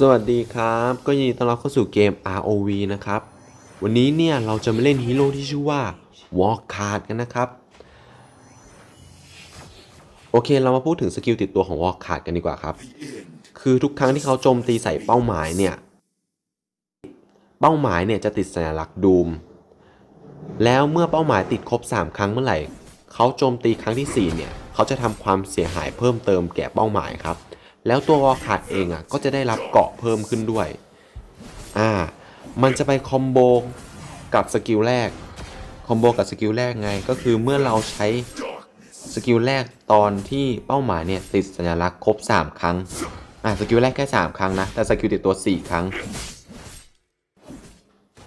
สวัสดีครับ ก็ยินดีต้อนรับเข้าสู่เกม ROV นะครับ วันนี้เนี่ยเราจะมาเล่นฮีโร่ที่ชื่อว่า Warcard กันนะครับ โอเคเรามาพูดถึงสกิลติดตัวของ Warcard กันดีกว่าครับ คือทุกครั้งที่เขาโจมตีใส่เป้าหมายเนี่ย เป้าหมายเนี่ยจะติดสัญลักษณ์ดูม แล้วเมื่อเป้าหมายติดครบ 3 ครั้งเมื่อไหร่ เขาโจมตีครั้งทีสี่4 เนี่ย เขาจะทำความเสียหายเพิ่มเติมแก่เป้าหมายครับ แล้วตัววอลขาดเองอะก็จะได้รับเกาะเพิ่มขึ้นด้วยอ่ามันจะไปคอมโบกับสกิลแรกคอมโบกับสกิลแรกไงก็คือเมื่อเราใช้สกิลแรกตอนที่เป้าหมายเนี่ยติดสัญลักษณ์ครบ 3 ครั้งอ่าสกิลแรกแค่ 3 ครั้งนะ แต่สกิลติดตัว 4 ครั้ง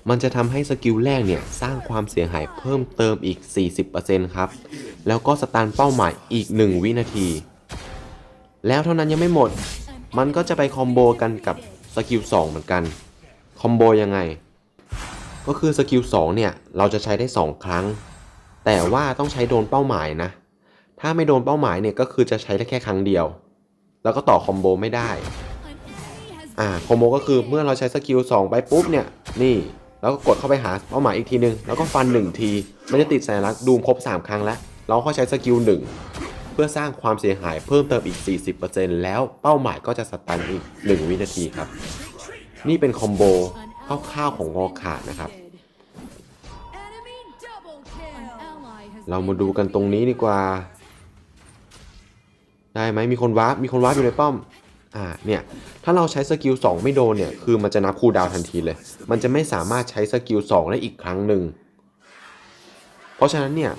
มันจะทำให้สกิลแรกเนี่ยสร้างความเสียหายเพิ่มเติมอีก 40%ครับ แล้วก็สตาร์เป้าหมายอีก 1 วินาที แล้วเท่านั้นยังไม่หมด มันก็จะไปคอมโบกันกับสกิล2เหมือนกัน คอมโบยังไง ก็คือสกิล2เนี่ย เราจะใช้ได้ 2 ครั้ง แต่ว่าต้องใช้โดนเป้าหมายนะ ถ้าไม่โดนเป้าหมายเนี่ยก็คือจะใช้ได้แค่ครั้งเดียว แล้วก็ต่อคอมโบไม่ได้ อ่า คอมโบก็คือเมื่อเราใช้สกิล2ไปปุ๊บเนี่ย นี่ แล้วก็กดเข้าไปหาเป้าหมายอีกทีนึง แล้วก็ฟัน 1 ที มันจะติดสัญลักษณ์ดูมครบ 3 ครั้งแล้ว เราก็ใช้สกิล1 พื่อสร้างความเสียหายเพิ่มเติมอีก 40%แล้วเป้าหมายก็จะสตันอีก 1 วินาทีครับ นี่เป็นคอมโบคร่าวๆของวอลขาดนะครับ เรามาดูกันตรงนี้ดีกว่า ได้ไหมมีคนวาร์ปมีคนวาร์ปอยู่ในป้อมอ่าเนี่ยถ้าเราใช้สกิล2ไม่โดนเนี่ยคือมันจะนับคูดาวทันทีเลย มันจะไม่สามารถใช้สกิล2ได้อีกครั้งหนึ่งเพราะฉะนั้นเนี่ย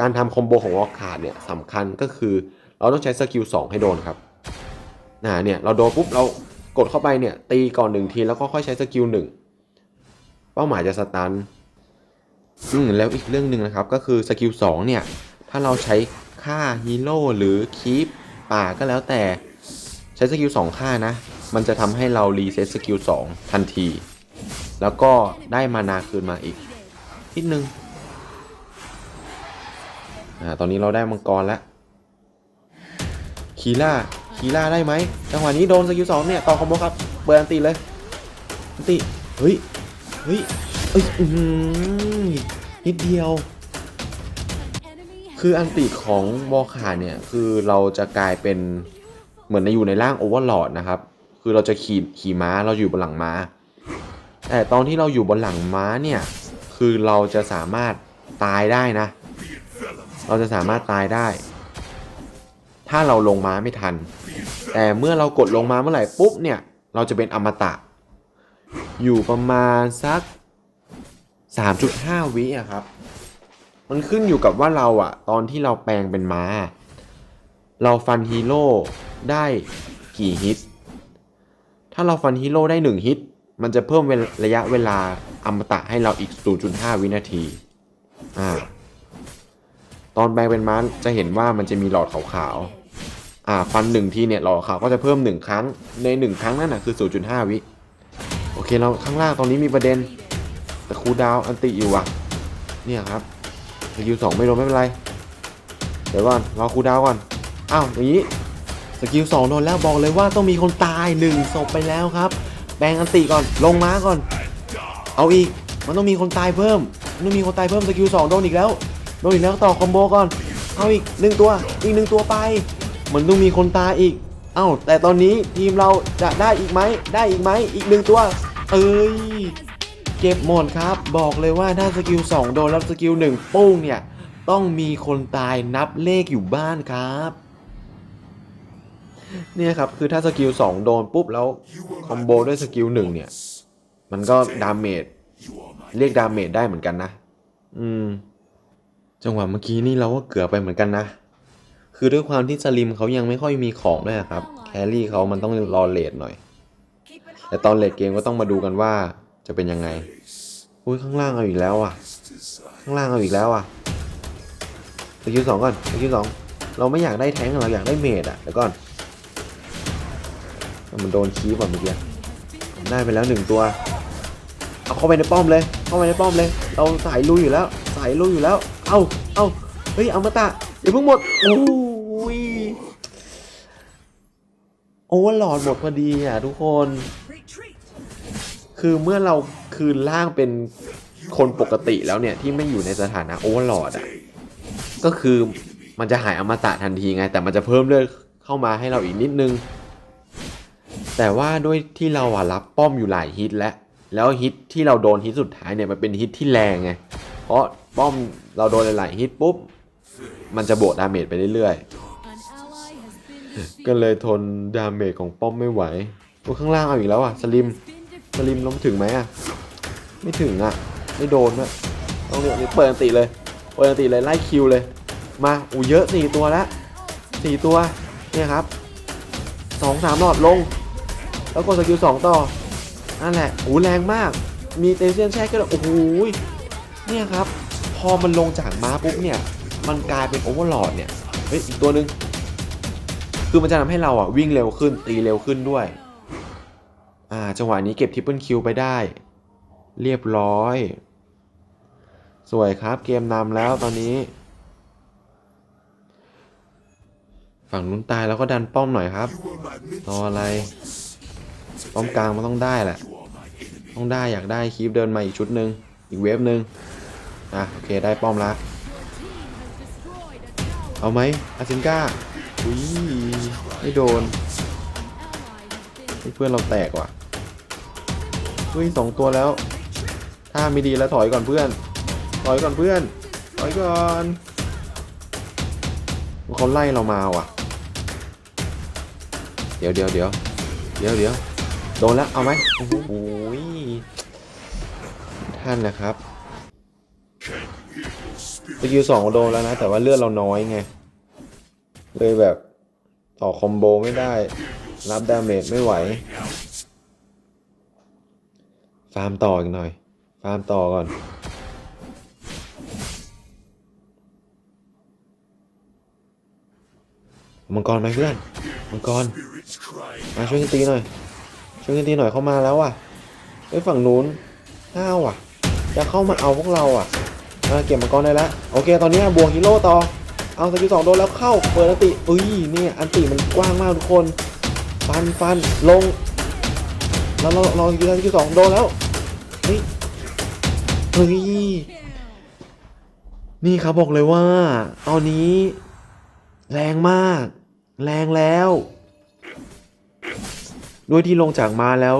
การทำคอมโบของวอลคาร์ดเนี่ยสำคัญก็คือเราต้องใช้สกิล2ให้โดนครับอ่าเนี่ยเราโดนปุ๊บเรากดเข้าไปเนี่ยตีก่อนหนึ่งทีแล้วก็ค่อยใช้สกิล1เป้าหมายจะสตันอืมแล้วอีกเรื่องหนึ่งนะครับก็คือสกิล2เนี่ยถ้าเราใช้ค่าฮีโร่หรือคีปป่าก็แล้วแต่ใช้สกิล2ค่านะ มันจะทำให้เรารีเซ็ตสกิล2ทันที แล้วก็ได้มานาคืนมาอีกนิดนึง อ่าตอนนี้เราได้มังกรแล้วคีล่าคีล่าได้ไหมจังหวะนี้โดนสกิล2เนี่ยต่อคอมโบครับเปิดอันติเลยอันติเฮ้ยเฮ้ยเอ้ยอื้อนิดเดียว คืออันติของวอลคาเนี่ยคือเราจะกลายเป็นเหมือนในอยู่ในร่างโอเวอร์ลอดนะครับ คือเราจะขี่ขี่ม้าเราอยู่บนหลังม้า แต่ตอนที่เราอยู่บนหลังม้าเนี่ย คือเราจะสามารถตายได้นะ เราจะสามารถตายได้ ถ้าเราลงม้าไม่ทัน แต่เมื่อเรากดลงมาเมื่อไหร่ปุ๊บเนี่ย เราจะเป็นอมตะ อยู่ประมาณสัก 3.5 วิอะครับ มันขึ้นอยู่กับว่าเราอะตอนที่เราแปลงเป็นม้า เราฟันฮีโร่ได้กี่ฮิต ถ้าเราฟันฮีโร่ได้ 1 ฮิต มันจะเพิ่มระยะเวลาอมตะให้เราอีก 0.5 วินาที อ่า ตอนแปลงเป็นม้าจะเห็นว่ามันจะมีหลอดขาวๆอ่าฟันหนึ่งทีเนี่ยหลอดขาวก็จะเพิ่ม 1 ครั้งใน 1 ครั้งนั่นนะคือ 0.5 วิโอเคเราข้างล่างตอนนี้มีประเด็นแต่คูดาวอันติอยู่ว่ะเนี่ยครับสกิลสองไม่โดนไม่เป็นไร เดี๋ยวก่อนรอคูดาวก่อนอ้าวอย่างนี้สกิลสองโดนแล้วบอกเลยว่าต้องมีคนตายหนึ่งศพไปแล้วครับแบงอันติก่อนลงม้าก่อน เอาอีกมันต้องมีคนตายเพิ่มมันต้องมีคนตายเพิ่มสกิลสองโดนอีกแล้ว นอีกแล้วต่อคอมโบก่อน เอาอีกหนึ่งตัว อีกหนึ่งตัวไป มันต้องมีคนตายอีก เอ้าแต่ตอนนี้ทีมเราจะได้อีกไหม ได้อีกไหม อีกหนึ่งตัว เอ้ย เก็บหมดครับ บอกเลยว่าถ้าสกิล2โดนแล้วสกิล1ปุ้งเนี่ย ต้องมีคนตายนับเลขอยู่บ้านครับเนี่ยครับ คือถ้าสกิล2โดนปุ๊บ แล้วคอมโบด้วยสกิล1เนี่ย มันก็ดาเมจเรียกดาเมจได้เหมือนกันนะ อืม จังหวะเมื่อกี้นี่เราก็เกือบไปเหมือนกันนะ คือด้วยความที่สลิมเขายังไม่ค่อยมีของด้วยครับ แครี่เขามันต้องรอเลทหน่อย แต่ตอนเลทเกมก็ต้องมาดูกันว่าจะเป็นยังไง อุ้ยข้างล่างเอาอีกแล้วอะ ข้างล่างเอาอีกแล้วอะสกิลสองก่อนสกิลสองเราไม่อยากได้แท้งเราอยากได้เมดอะเดี๋ยวก่อน มันโดนคีบอะเมื่อกี้ ได้ไปแล้วหนึ่งตัว เอาเข้าไปในป้อมเลย เข้าไปในป้อมเลย เราสายลุยอยู่แล้ว สายลุยอยู่แล้ว เอาเอาเฮ้ยเอามาตะอย่าเพิ่งหมดโอ้ยโอเวอร์ลอดหมดพอดีอะทุกคน คือเมื่อเราคืนร่างเป็นคนปกติแล้วเนี่ย ที่ไม่อยู่ในสถานะโอเวอร์หลอดอะ ก็คือมันจะหายอมตะทันทีไง แต่มันจะเพิ่มเลือดเข้ามาให้เราอีกนิดนึง แต่ว่าด้วยที่เราอะรับป้อมอยู่หลายฮิตแล้ว แล้วฮิตที่เราโดนฮิตสุดท้ายเนี่ยมันเป็นฮิตที่แรงไง เพราะ ป้อมเราโดนหลายๆฮิตปุ๊บ มันจะบวกดาเมจไปเรื่อยๆ ก็เลยทนดาเมจของป้อมไม่ไหวตัวข้างล่างเอาอีกแล้วอะสลิมสลิมล้มถึงไหมอะ ไม่ถึงอะ ไม่โดนด้วยต้องเนี่ยนี่เปิดอันติเลยเปิดอันติเลยไล่คิวเลย มาอู้เยอะสี่ตัวแล้วสี่ตัวเนี่ยครับสองสามหลอดลง แล้วกดสกิลสองต่อนั่นแหละโอ้แรงมาก มีเตเซียนแช่ก็เลยโอ้โหยเนี่ยครับ พอมันลงจากม้าปุ๊บเนี่ย มันกลายเป็นโอเวอร์ลอดเนี่ย เฮ้ย อีกตัวหนึ่งคือมันจะทำให้เราอะวิ่งเร็วขึ้นตีเร็วขึ้นด้วย อ่า จังหวะนี้เก็บทริปเปิลคิวไปได้ เรียบร้อย สวยครับเกมนำแล้วตอนนี้ ฝั่งนู้นตายแล้วก็ดันป้อมหน่อยครับรออะไร ป้อมกลางมันต้องได้แหละ ต้องได้อยากได้คีปเดินมาอีกชุดหนึ่งอีกเวฟหนึ่ง อะโอเคได้ป้อมละเอาไหมอาซินก้าอุ้ยไม่โดนเพื่อนเราแตกว่ะเฮ้ยสองตัวแล้วถ้าไม่ดีแล้วถอยก่อนเพื่อน ถอยก่อนเพื่อน ถอยก่อนเขาไล่เรามาว่ะ เดี๋ยวเดี๋ยวเดี๋ยวเดี๋ยวเดี๋ยวโดนแล้วเอาไหมโอ้โหท่านนะครับ สกิลสองโดนแล้วนะ แต่ว่าเลือดเราน้อยไง เลยแบบต่อคอมโบไม่ได้ รับดาเมจไม่ไหว ฟาร์มต่ออีกหน่อย ฟาร์มต่อก่อนมังกรไหมเพื่อน มังกร มาช่วยกันตีหน่อย ช่วยกันตีหน่อยเข้ามาแล้วอะไอ้ฝั่งนู้นห้าวอะ จะเข้ามาเอาพวกเราอะ เก็บมังกรได้แล้วโอเค ตอนนี้บวกฮีโร่ต่อ เอาสกิลสองโดนแล้วเข้า เปิดอันติอุ้ยเนี่ยอันติมันกว้างมากทุกคน ฟันฟันลง แล้วเราเราสกิลสองโดนแล้ว เฮ้ย เฮ้ย นี่ครับบอกเลยว่า ตอนนี้ แรงมาก แรงแล้ว ด้วยที่ลงจากมาแล้ว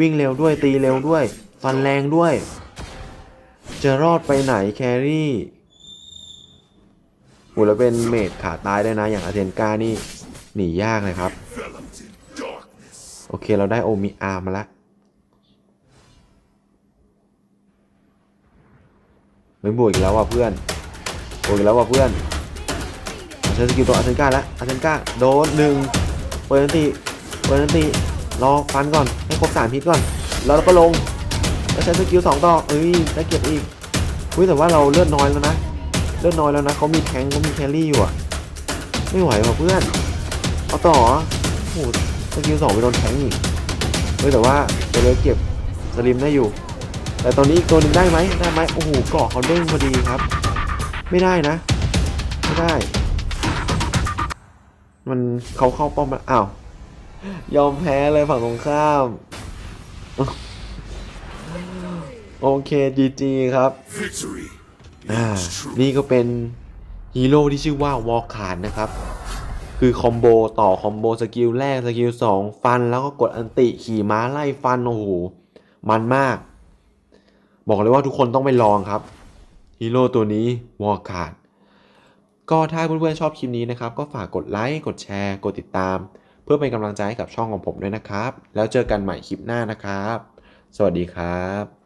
วิ่งเร็วด้วยตีเร็วด้วย ฟันแรงด้วย จะรอดไปไหนแครี่โหแล้วเป็นเมดขาตายได้นะ อย่างอาเทนกานี่หนียากเลยครับ โอเคเราได้โอมิอาร์มาแล้วไม่บวกอีกแล้วว่ะเพื่อนบวกอีกแล้วว่ะเพื่อนใช้สกิลตัวอาเซนกาแล้วอาเซนกาโดนหนึ่งเปิดนันติเปิดนันติรอฟันก่อนให้ครบสามพิษก่อน แล้วเราก็ลง แล้วใช้สกิลสองต่อเอ้ยได้เก็บอีกอุ้ยแต่ว่าเราเลือดน้อยแล้วนะเลือดน้อยแล้วนะเขามีแทงเขามีแครี่อยู่อะไม่ไหวว่ะเพื่อนเอาต่อโอ้โหสกิลสองไปโดนแทงอีกเฮ้ยแต่ว่าตัวเลือเก็บสลิมได้อยู่ แต่ตอนนี้อีกตัวหนึ่งได้ไหมได้ไหมโอ้โหเกาะเขาเด้งพอดีครับ ไม่ได้นะ ไม่ได้ มันเขาเข้าป้อมมาอ้าวยอมแพ้เลยฝั่งตรงข้าม โอเคจีจีครับ Victory อ่านี่ก็เป็นฮีโร่ที่ชื่อว่าวอลคานนะครับ คือคอมโบต่อคอมโบสกิลแรกสกิลสองฟันแล้วก็กดอันติขี่ม้าไล่ฟันโอ้โหมันมาก บอกเลยว่าทุกคนต้องไปลองครับฮีโร่ตัวนี้วอลคานก็ถ้าเพื่อนๆชอบคลิปนี้นะครับ ก็ฝากกดไลค์กดแชร์ กดติดตาม เพื่อเป็นกำลังใจให้กับช่องของผมด้วยนะครับ แล้วเจอกันใหม่คลิปหน้านะครับ สวัสดีครับ